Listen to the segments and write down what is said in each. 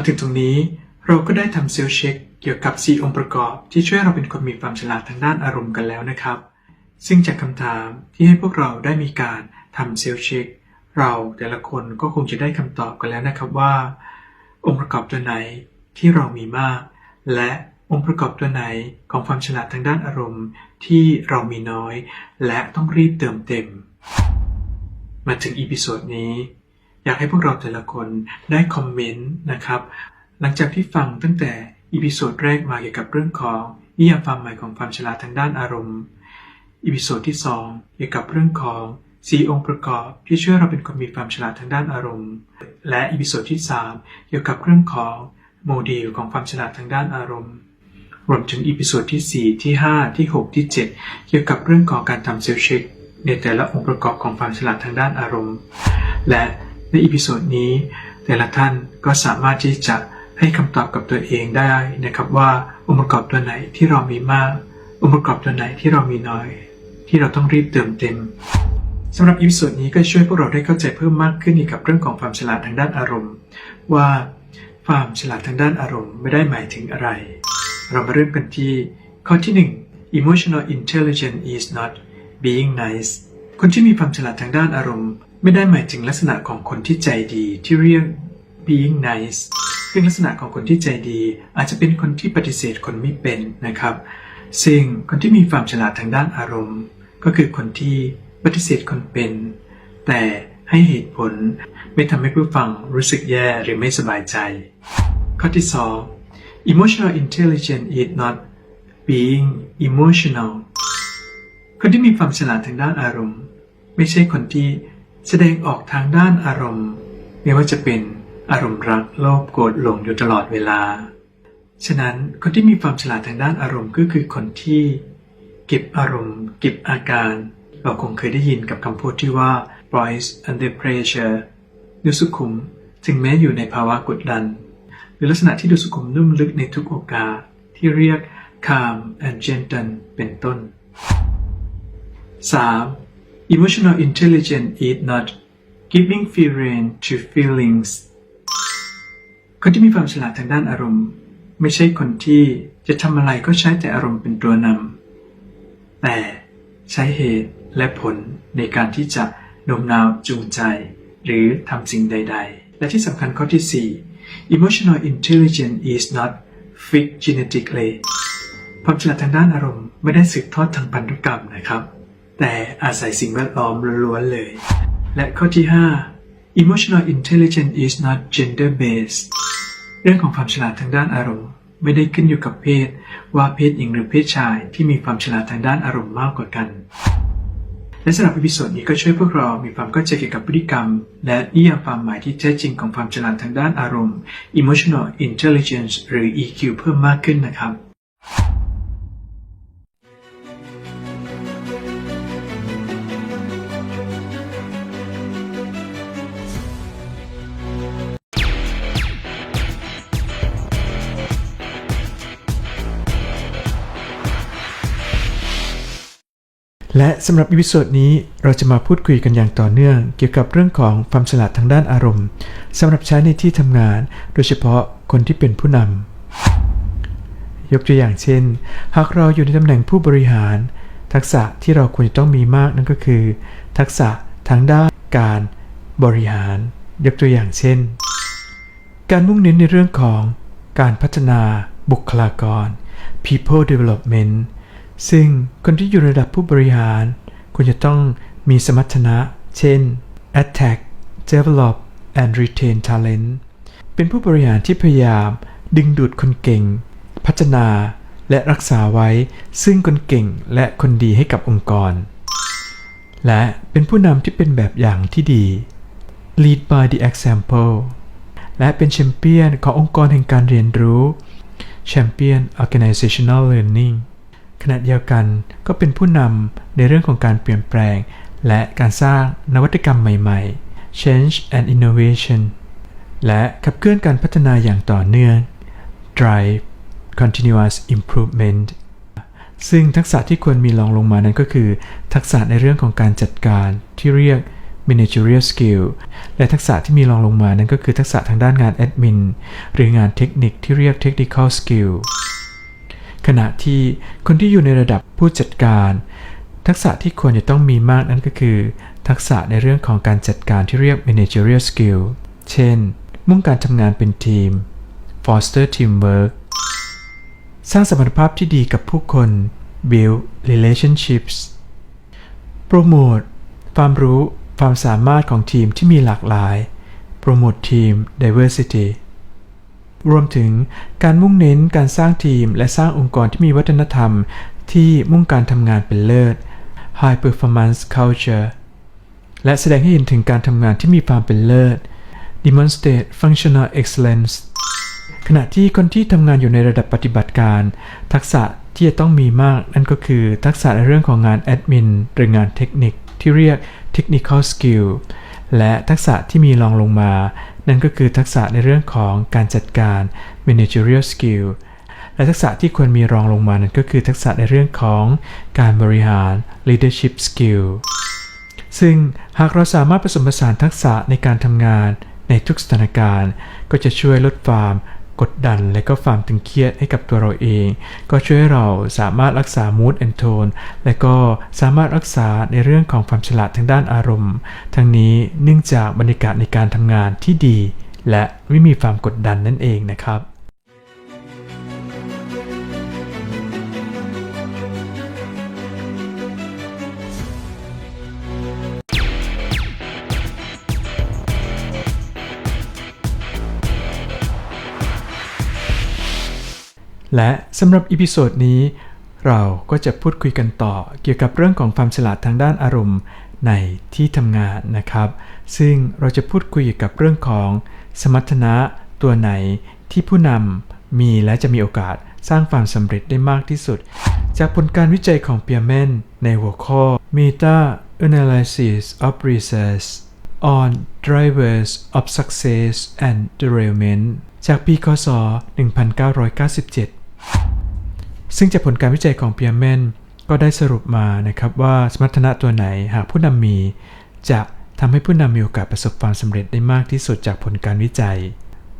มาถึงตรงนี้เราก็ได้ทำเซลล์เช็คเกี่ยวกับ 4 องค์ประกอบที่ช่วยเราเป็นคนมีความฉลาดทางด้านอารมณ์กันแล้วนะครับ ซึ่งจากคำถามที่ให้พวกเราได้มีการทำเซลล์เช็คเราแต่ละคนก็คงจะได้คำตอบกันแล้วนะครับว่า องค์ประกอบตัวไหนที่เรามีมาก และองค์ประกอบตัวไหนของความฉลาดทางด้านอารมณ์ที่เรามีน้อย และต้องรีบเติมเต็ม มาถึงอีพิโซดนี้ อยากให้พวกเราแต่ละคนได้คอมเมนต์นะครับ หลังจากที่ฟังตั้งแต่อีพิโซดแรกมาเกี่ยวกับเรื่องของนิยามความหมายของความฉลาดทางด้านอารมณ์อีพิโซดที่ 2 เกี่ยวกับเรื่องของสีองค์ประกอบ ที่ช่วยเราเป็นคนมีความฉลาดทางด้านอารมณ์ และอีพิโซดที่ 3 เกี่ยวกับเรื่องของโมเดลของความฉลาดทางด้านอารมณ์ รวมถึงอีพิโซดที่ 4 ที่ 5 ที่ 6 ที่ 7 เกี่ยวกับเรื่องของการทำเซลล์เช็คในแต่ละองค์ประกอบของความฉลาดทางด้านอารมณ์ และ ในอีพิโซดนี้ แต่ละท่านก็สามารถที่จะให้คำตอบกับตัวเองได้นะครับว่าองค์ประกอบตัวไหนที่เรามีมาก องค์ประกอบตัวไหนที่เรามีน้อย ที่เราต้องรีบเติมเต็มสำหรับอีพิโซดนี้ก็ช่วยพวกเราได้เข้าใจเพิ่มมากขึ้นเกี่ยวกับเรื่องของความฉลาดทางด้านอารมณ์ ว่าความฉลาดทางด้านอารมณ์ไม่ได้หมายถึงอะไร เรามาเริ่มกันที่ข้อที่ 1 emotional intelligence is not being nice คนที่มีความฉลาดทางด้านอารมณ์ ไม่ได้หมายถึงลักษณะของคนที่ใจดีที่เรียก being nice ซึ่งลักษณะของคนที่ใจดี อาจจะเป็นคนที่ปฏิเสธคนไม่เป็นนะครับ ซึ่งคนที่มีความฉลาดทางด้านอารมณ์ ก็คือคนที่ปฏิเสธคนเป็น แต่ให้เหตุผลไม่ทำให้ผู้ฟังรู้สึกแย่หรือไม่สบายใจ ข้อที่ 2 emotional intelligence is not being emotional คนที่มีความฉลาดทางด้านอารมณ์ ไม่ใช่คนที่ แสดงออกทางด้านอารมณ์ ไม่ว่าจะเป็นอารมณ์รักโลภโกรธหลงอยู่ตลอดเวลา ฉะนั้นคนที่มีความฉลาดทางด้านอารมณ์ก็คือคนที่ เก็บอารมณ์ เก็บอาการ เราคงเคยได้ยินกับคำพูดที่ว่า voice under pressure ดูสุขุมถึงแม้อยู่ในภาวะกดดัน หรือลักษณะที่ดูสุขุมนุ่มลึกในทุกโอกาสที่เรียก calm and gentle เป็นต้น 3. Emotional intelligence is not giving free rein to feelings คนที่มีความฉลาดทางด้านอารมณ์ ไม่ใช่คนที่จะทำอะไรก็ใช้แต่อารมณ์เป็นตัวนำแต่ใช้เหตุและผลในการที่จะโน้มน้าวจูงใจ หรือทำสิ่งใด ๆ และที่สำคัญข้อที่ 4 emotional intelligence is not fixed genetically ความฉลาดทางด้านอารมณ์ไม่ได้สืบทอดทางพันธุกรรมนะครับ แต่อาศัยสิ่งแวดล้อมล้วนๆเลย และข้อที่ 5 emotional intelligence is not gender based เรื่องของความฉลาดทางด้านอารมณ์ ไม่ได้ขึ้นอยู่กับเพศ ว่าเพศหญิงหรือเพศชายที่มีความฉลาดทางด้านอารมณ์มากกว่ากัน และสำหรับอีพิโซดนี้ก็ช่วยพวกเรามีความเข้าใจเกี่ยวกับพฤติกรรม และนิยามความหมายที่แท้จริงของความฉลาดทางด้านอารมณ์ emotional intelligence หรือ EQ เพิ่มมากขึ้นนะครับ และสำหรับอีพิโซดนี้เราจะมาพูดคุยกันอย่างต่อเนื่อง เกี่ยวกับเรื่องของความฉลาดทางด้านอารมณ์สำหรับใช้ในที่ทำงาน โดยเฉพาะคนที่เป็นผู้นำยกตัวอย่างเช่น หากเราอยู่ในตำแหน่งผู้บริหาร ทักษะที่เราควรจะต้องมีมากนั่นก็คือ ทักษะทางด้านการบริหาร ยกตัวอย่างเช่น การมุ่งเน้นในเรื่องของการพัฒนาบุคลากร people development ซึ่งคนที่อยู่ในระดับผู้บริหารควรจะต้องมีสมรรถนะ เช่น attack develop and retain talent เป็นผู้บริหารที่พยายามดึงดูดคนเก่ง พัฒนาและรักษาไว้ ซึ่งคนเก่งและคนดีให้กับองค์กร และเป็นผู้นำที่เป็นแบบอย่างที่ดี lead by the example และเป็นแชมเปี้ยนขององค์กรแห่งการเรียนรู้ Champion Organizational Learning ขณะเดียวกันก็เป็นผู้นำในเรื่องของการเปลี่ยนแปลง และการสร้างนวัตกรรมใหม่ๆ Change and Innovation และขับเคลื่อนการพัฒนาอย่างต่อเนื่อง Drive Continuous Improvement ซึ่งทักษะที่ควรมีรองลงมานั้นก็คือ ทักษะในเรื่องของการจัดการที่เรียก managerial skill และทักษะที่มีรองลงมานั่นก็คือทักษะทางด้านงานแอดมินหรืองานเทคนิคที่เรียก technical skill ขณะที่คนที่อยู่ในระดับผู้จัดการ ทักษะที่ควรจะต้องมีมากนั่นก็คือ ทักษะในเรื่องของการจัดการที่เรียก managerial skill เช่น มุ่งการทำงานเป็นทีม foster teamwork สร้างสมรรถภาพที่ดีกับผู้คน build relationships โปรโมทความรู้ความสามารถของทีมที่มีหลากหลาย โปรโมททีม diversity รวมถึงการมุ่งเน้นการสร้างทีม และสร้างองค์กรที่มีวัฒนธรรม ที่มุ่งการทำงานเป็นเลิศ High Performance Culture และแสดงให้เห็นถึงการทำงานที่มีความเป็นเลิศ Demonstrate Functional Excellence ขณะที่คนที่ทำงานอยู่ในระดับปฏิบัติการ ทักษะที่จะต้องมีมากนั่นก็คือทักษะในเรื่องของงานแอดมินหรืองานเทคนิคที่เรียก Technical Skill และทักษะที่มีรองลงมา นั่นก็คือทักษะในเรื่องของการจัดการ Managerial Skill และทักษะที่ควรมีรองลงมานั่นก็คือทักษะในเรื่องของการบริหาร Leadership Skill ซึ่งหากเราสามารถผสมผสานทักษะในการทำงานในทุกสถานการณ์ ก็จะช่วยลดความ กดดันและก็ความตึงเครียดให้กับตัวเราเอง ก็ช่วยเราสามารถรักษา mood and tone และก็สามารถรักษาในเรื่องของความฉลาดทางด้านอารมณ์ ทั้งนี้เนื่องจากบรรยากาศในการทำงานที่ดี และไม่มีความกดดันนั่นเองนะครับ และสำหรับอีพิโซดนี้ เราก็จะพูดคุยกันต่อเกี่ยวกับเรื่องของความฉลาดทางด้านอารมณ์ในที่ทำงานนะครับ ซึ่งเราจะพูดคุยกับเรื่องของสมรรถนะตัวไหนที่ผู้นำมีและจะมีโอกาสสร้างความสำเร็จได้มากที่สุด จากผลการวิจัยของเปียแมนในหัวข้อ Meta Analysis of Research on Drivers of Success and Derailment จากปีคศ 1997 ซึ่งจากผลการวิจัยของเปียแมนก็ได้สรุปมานะครับว่าสมรรถนะตัวไหนหากผู้นำมี จะทำให้ผู้นำมีโอกาสประสบความสำเร็จได้มากที่สุดจากผลการวิจัย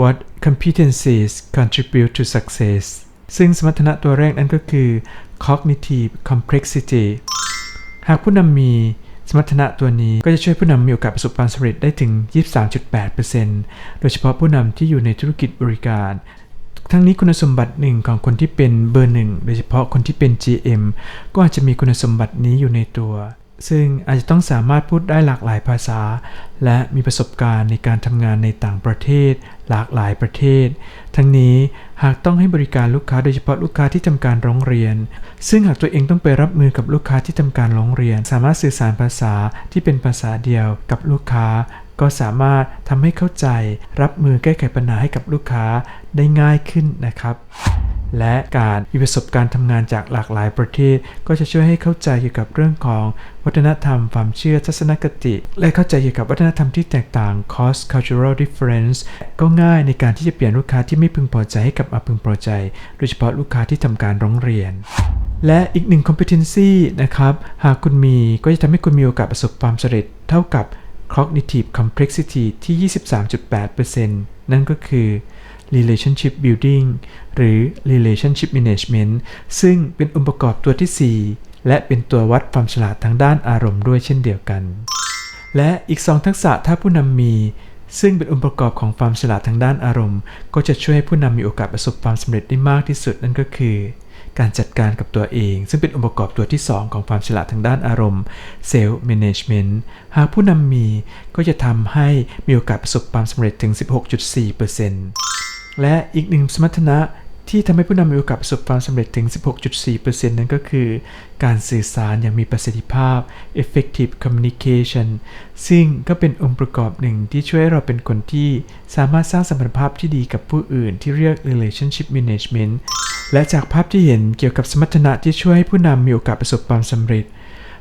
What competencies contribute to success ซึ่งสมรรถนะตัวแรกนั้นก็คือ cognitive complexity หากผู้นำมีสมรรถนะตัวนี้ก็จะช่วยผู้นำมีโอกาสประสบความสำเร็จได้ถึง 23.8%โดยเฉพาะผู้นำที่อยู่ในธุรกิจบริการ ทั้งนี้คุณสมบัติหนึ่งของคนที่เป็นเบอร์หนึ่งโดยเฉพาะคนที่เป็น GM ก็อาจจะมีคุณสมบัตินี้อยู่ในตัว ซึ่งอาจจะต้องสามารถพูดได้หลากหลายภาษา และมีประสบการณ์ในการทำงานในต่างประเทศ หลากหลายประเทศ ทั้งนี้หากต้องให้บริการลูกค้าโดยเฉพาะลูกค้าที่ทำการร้องเรียน ซึ่งหากตัวเองต้องไปรับมือกับลูกค้าที่ทำการร้องเรียน สามารถสื่อสารภาษาที่เป็นภาษาเดียวกับลูกค้า ก็สามารถทำให้เข้าใจรับมือแก้ไขปัญหาให้กับลูกค้าได้ง่ายขึ้นนะครับ และการมีประสบการณ์ทำงานจากหลากหลายประเทศ ก็จะช่วยให้เข้าใจเกี่ยวกับเรื่องของวัฒนธรรม ความเชื่อทัศนคติ และเข้าใจเกี่ยวกับวัฒนธรรมที่แตกต่าง cross cultural difference ก็ง่ายในการที่จะเปลี่ยนลูกค้าที่ไม่พึงพอใจให้กับมาพึงพอใจ โดยเฉพาะลูกค้าที่ทำการร้องเรียนและอีกหนึ่ง competency นะครับ หากคุณมีก็จะทำให้คุณมีโอกาสประสบความสำเร็จเท่ากับ cognitive complexity ที่ 23.8%นั่นก็คือ relationship building หรือ relationship management ซึ่งเป็นองค์ประกอบตัวที่ 4 และเป็นตัววัดความฉลาดทางด้านอารมณ์ด้วยเช่นเดียวกัน และอีก 2 ทักษะถ้าผู้นำมี ซึ่งเป็นองค์ประกอบของความฉลาดทางด้านอารมณ์ ก็จะช่วยให้ผู้นำมีโอกาสประสบความสำเร็จได้มากที่สุดนั่นก็คือ การจัดการกับตัวเอง ซึ่งเป็นองค์ประกอบตัวที่ 2 ของความฉลาดทางด้านอารมณ์เซลล์แมネจเมนต์หากผู้นำมีก็จะทำให้มีโอกาสประสบความสำเร็จถึง 16.4%และอีกหนึ่งสมรรถนะ ที่ทำให้ผู้นำมีโอกาสประสบความสำเร็จถึง 16.4%นั้นก็คือ การสื่อสารอย่างมีประสิทธิภาพ effective communication ซึ่งก็เป็นองค์ประกอบหนึ่งที่ช่วยให้เราเป็นคนที่สามารถสร้างสัมพันธภาพที่ดีกับผู้อื่นที่เรียก relationship management และจากภาพที่เห็นเกี่ยวกับสมรรถนะที่ช่วยให้ผู้นำมีโอกาสประสบความสำเร็จ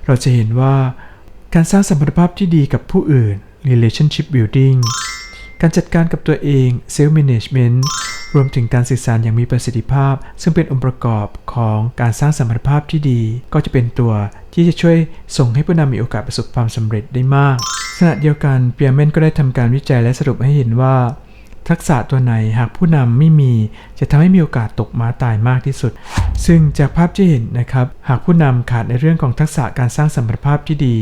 เราจะเห็นว่าการสร้างสัมพันธภาพที่ดีกับผู้อื่น relationship building การจัดการกับตัวเอง self management รวมถึงการสื่อสารอย่างมีประสิทธิภาพ ซึ่งเป็นองค์ประกอบของการสร้างสมรรถภาพที่ดี ก็จะเป็นตัวที่จะช่วยส่งให้ผู้นำมีโอกาสประสบความสำเร็จได้มากขณะเดียวกันเปียเมนก็ได้ทำการวิจัยและสรุปให้เห็นว่า ทักษะตัวไหนหากผู้นำไม่มี จะทำให้มีโอกาสตกม้าตายมากที่สุด ซึ่งจากภาพที่เห็นนะครับ หากผู้นำขาดในเรื่องของทักษะการสร้างสมรรถภาพที่ดี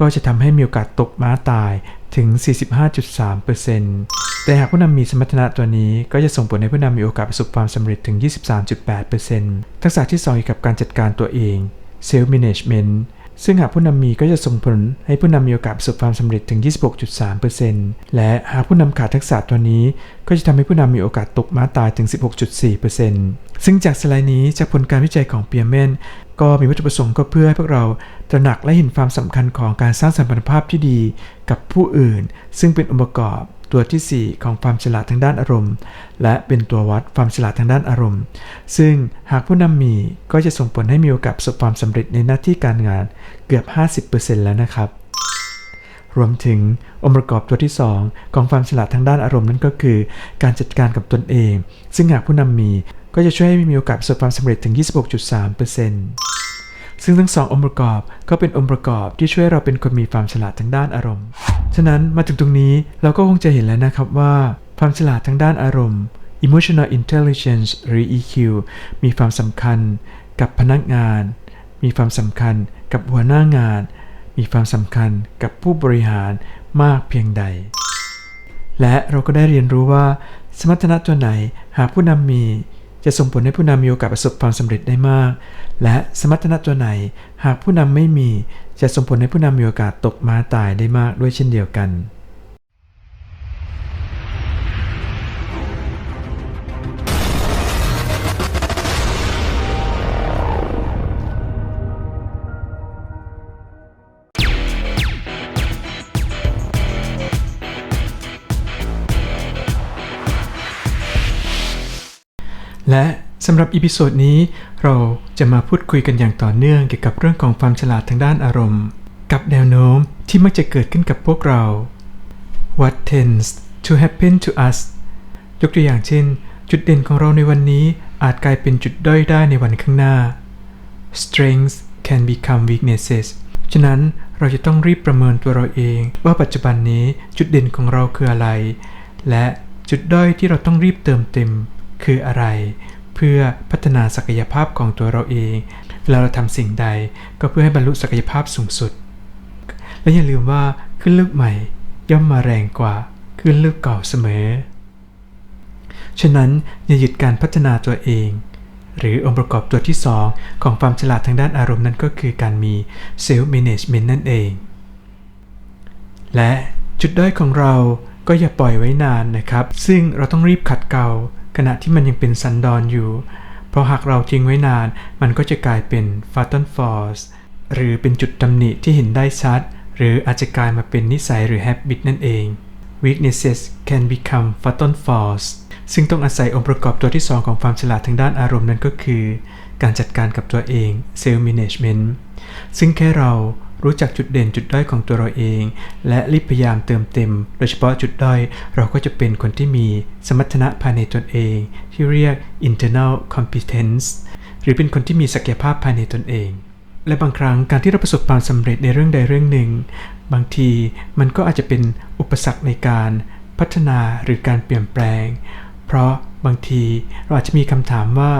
ก็จะทำให้มีโอกาสตกม้าตาย ถึง 45.3%แต่หากผู้นำมีสมรรถนะตัวนี้ก็จะส่งผลให้ผู้นำมีโอกาสประสบความสำเร็จถึง 23.8%ทักษะที่ 2 เกี่ยวกับการจัดการตัวเอง Self Management ซึ่งหากผู้นำมีก็จะส่งผลให้ผู้นำมีโอกาสประสบความสำเร็จถึง 26.3%และหากผู้นำขาดทักษะตัวนี้ก็จะทำให้ผู้นำมีโอกาสตกม้าตายถึง 16.4%ซึ่งจากสไลด์นี้จากผลการวิจัยของเปียเมนก็มีวัตถุประสงค์ก็เพื่อให้พวกเราตระหนักและเห็นความสำคัญของการสร้างสัมพันธภาพที่ดีกับผู้อื่น ซึ่งเป็นองค์ประกอบ ตัวที่ 4 ของความฉลาดทางด้านอารมณ์ และเป็นตัววัดความฉลาดทางด้านอารมณ์ ซึ่งหากผู้นำมีก็จะส่งผลให้มีโอกาสประสบความสำเร็จในหน้าที่การงานเกือบ 50%แล้วนะครับ รวมถึงองค์ประกอบตัวที่ 2 ของความฉลาดทางด้านอารมณ์นั่นก็คือ การจัดการกับตนเอง ซึ่งหากผู้นำมีก็จะช่วยให้มีโอกาสประสบความสำเร็จถึง 26.3% ซึ่งทั้งสององค์ประกอบก็เป็นองค์ประกอบที่ช่วยเราเป็นคนมีความฉลาดทางด้านอารมณ์ ฉะนั้นมาถึงตรงนี้เราก็คงจะเห็นแล้วนะครับว่าความฉลาดทางด้านอารมณ์ emotional intelligence หรือ EQ มีความสำคัญกับพนักงาน มีความสำคัญกับหัวหน้างาน มีความสำคัญกับผู้บริหารมากเพียงใด และเราก็ได้เรียนรู้ว่า สมรรถนะตัวไหนหากผู้นำมี จะส่งผลให้ผู้นำมีโอกาสประสบความสำเร็จได้มาก และสมรรถนะตัวไหน หากผู้นำไม่มี จะส่งผลให้ผู้นำมีโอกาสตกม้าตายได้มากด้วยเช่นเดียวกัน และสำหรับอีพิโซดนี้เราจะมาพูดคุยกันอย่างต่อเนื่องเกี่ยวกับเรื่องของความฉลาดทางด้านอารมณ์ กับแนวโน้มที่มักจะเกิดขึ้นกับพวกเรา What tends to happen to us ยกตัวอย่างเช่น จุดเด่นของเราในวันนี้อาจกลายเป็นจุดด้อยได้ในวันข้างหน้า Strengths can become weaknesses ฉะนั้นเราจะต้องรีบประเมินตัวเราเอง ว่าปัจจุบันนี้จุดเด่นของเราคืออะไร และจุดด้อยที่เราต้องรีบเติมเต็ม คืออะไร เพื่อพัฒนาศักยภาพของตัวเราเอง เวลาเราทำสิ่งใดก็เพื่อให้บรรลุศักยภาพสูงสุด และอย่าลืมว่าขึ้นลูกใหม่ ย่อมมาแรงกว่าขึ้นลูกเก่าเสมอ ฉะนั้นอย่าหยุดการพัฒนาตัวเอง หรือองค์ประกอบตัวที่ 2 ของความฉลาดทางด้านอารมณ์นั่นก็คือการมี self management นั่นเอง และจุดด้อยของเราก็อย่าปล่อยไว้นานนะครับ ซึ่งเราต้องรีบขัดเกลา ขณะที่มันยังเป็นสันดอนอยู่ เพราะหากเราทิ้งไว้นานมันก็จะกลายเป็น fatal force หรือเป็นจุดตำหนิที่เห็นได้ชัด หรืออาจจะกลายมาเป็นนิสัยหรือ habit นั่นเอง weaknesses can become fatal force ซึ่งต้องอาศัยองค์ประกอบตัวที่ 2 ของความฉลาดทางด้านอารมณ์นั่นก็คือ การจัดการกับตัวเอง self management ซึ่งแค่เรา รู้จักจุดเด่นจุดด้อยของตัวเราเอง และรีบพยายามเติมเต็ม โดยเฉพาะจุดด้อย เราก็จะเป็นคนที่มีสมรรถนะภายในตนเอง ที่เรียก internal competence หรือเป็นคนที่มีศักยภาพภายในตนเอง และบางครั้งการที่เราประสบความสำเร็จในเรื่องใดเรื่องหนึ่ง บางทีมันก็อาจจะเป็นอุปสรรคในการพัฒนาหรือการเปลี่ยนแปลง เพราะบางทีเราอาจจะมีคำถามว่า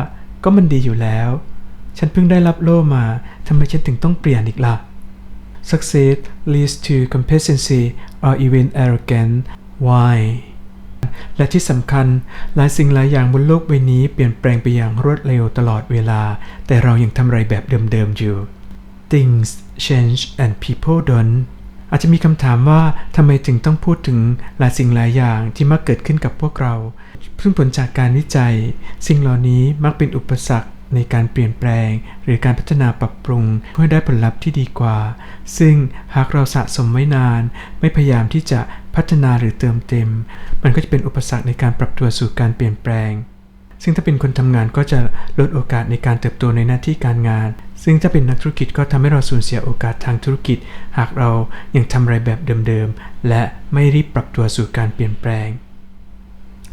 ก็มันดีอยู่แล้ว ฉันเพิ่งได้รับโล่มาทำไมฉันถึงต้องเปลี่ยนอีกล่ะ Success leads to complacency or even arrogance why และที่สำคัญหลายสิ่งหลายอย่างบนโลกใบนี้เปลี่ยนแปลงไปอย่างรวดเร็วตลอดเวลา แต่เรายังทำอะไรแบบเดิมๆอยู่ Things change and people don't อาจจะมีคำถามว่าทำไมถึงต้องพูดถึงหลายสิ่งหลายอย่างที่มักเกิดขึ้นกับพวกเรา ซึ่งผลจากการวิจัย สิ่งเหล่านี้มักเป็นอุปสรรค ในการเปลี่ยนแปลง หรือการพัฒนาปรับปรุงเพื่อได้ผลลัพธ์ที่ดีกว่า ซึ่งหากเราสะสมไว้นาน ไม่พยายามที่จะพัฒนาหรือเติมเต็ม มันก็จะเป็นอุปสรรคในการปรับตัวสู่การเปลี่ยนแปลง ซึ่งถ้าเป็นคนทำงานก็จะลดโอกาสในการเติบโตในหน้าที่การงาน ซึ่งถ้าเป็นนักธุรกิจก็ทำให้เราสูญเสียโอกาสทางธุรกิจ หากเรายัางทำอะไรแบบเดิมๆและไม่รีบปรับตัวสู่การเปลี่ยนแปลง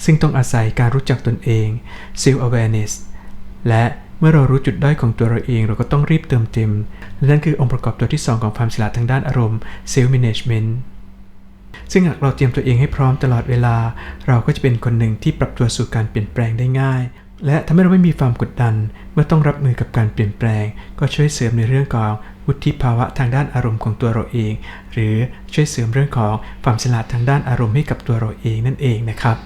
ซึ่งต้องอาศัยการรู้จักตนเอง self awareness และ เมื่อเรารู้จุดด้อยของตัวเราเอง เราก็ต้องรีบเติมเต็ม และนั่นคือองค์ประกอบตัวที่ 2 ของความฉลาดทางด้านอารมณ์ self management ซึ่งหากเราเตรียมตัวเองให้พร้อมตลอดเวลา เราก็จะเป็นคนหนึ่งที่ปรับตัวสู่การเปลี่ยนแปลงได้ง่าย และทำให้เราไม่มีความกดดัน เมื่อต้องรับมือกับการเปลี่ยนแปลง ก็ช่วยเสริมในเรื่องของวุฒิภาวะทางด้านอารมณ์ของตัวเราเอง หรือช่วยเสริมเรื่องของความฉลาดทางด้านอารมณ์ให้กับตัวเราเองนั่นเองนะครับ